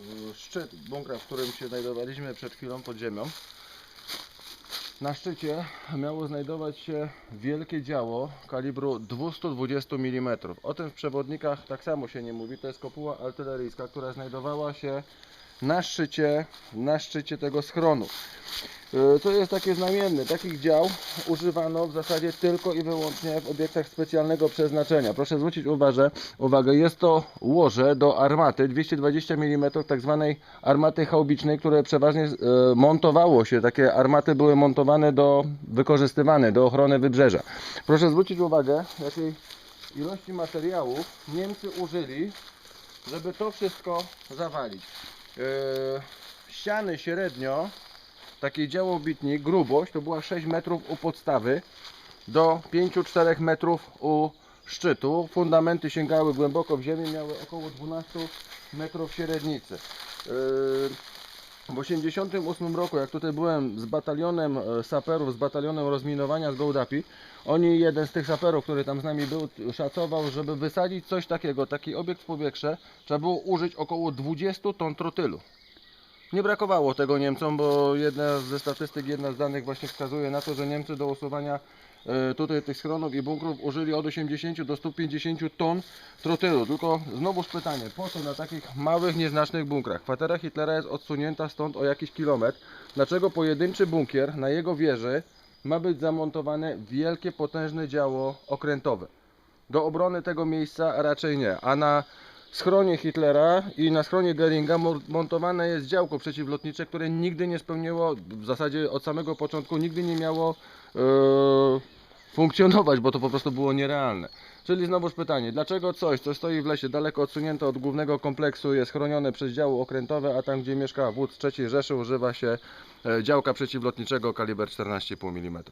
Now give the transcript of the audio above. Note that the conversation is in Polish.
y, szczyt bunkra, w którym się znajdowaliśmy przed chwilą pod ziemią. Na szczycie miało znajdować się wielkie działo kalibru 220 mm. O tym w przewodnikach tak samo się nie mówi. To jest kopuła artyleryjska, która znajdowała się na szczycie, na szczycie tego schronu. Y, To jest takie znamienne. Takich dział używano w zasadzie tylko i wyłącznie w obiektach specjalnego przeznaczenia. Proszę zwrócić uwagę, uwagę jest to łoże do armaty 220 mm tak zwanej armaty chałbicznej, które przeważnie e, montowało się. Takie armaty były montowane do wykorzystywane do ochrony wybrzeża. Proszę zwrócić uwagę, jakiej ilości materiałów Niemcy użyli, żeby to wszystko zawalić. E, ściany średnio takiej działobitni, grubość to była 6 metrów u podstawy do 5-4 metrów u szczytu. Fundamenty sięgały głęboko w ziemię, miały około 12 metrów średnicy. Yy, W 1988 roku, jak tutaj byłem z batalionem e, saperów, z batalionem rozminowania z Gołdapi, oni, jeden z tych saperów, który tam z nami był, szacował, żeby wysadzić coś takiego, taki obiekt w powietrze, trzeba było użyć około 20 ton trotylu. Nie brakowało tego Niemcom, bo jedna ze statystyk, jedna z danych właśnie wskazuje na to, że Niemcy do usuwania e, tutaj tych schronów i bunkrów użyli od 80 do 150 ton trotylu. Tylko znowuż pytanie, po co na takich małych, nieznacznych bunkrach? Kwatera Hitlera jest odsunięta stąd o jakiś kilometr. Dlaczego pojedynczy bunkier na jego wieży ma być zamontowane wielkie, potężne działo okrętowe? Do obrony tego miejsca raczej nie. A na schronie Hitlera i na schronie Geringa mo- montowane jest działko przeciwlotnicze, które nigdy nie spełniło, w zasadzie od samego początku nigdy nie miało e, funkcjonować, bo to po prostu było nierealne. Czyli znowuż pytanie, dlaczego coś, co stoi w lesie daleko odsunięte od głównego kompleksu jest chronione przez działo okrętowe, a tam gdzie mieszka wódz III Rzeszy używa się e, działka przeciwlotniczego kaliber 14,5 mm.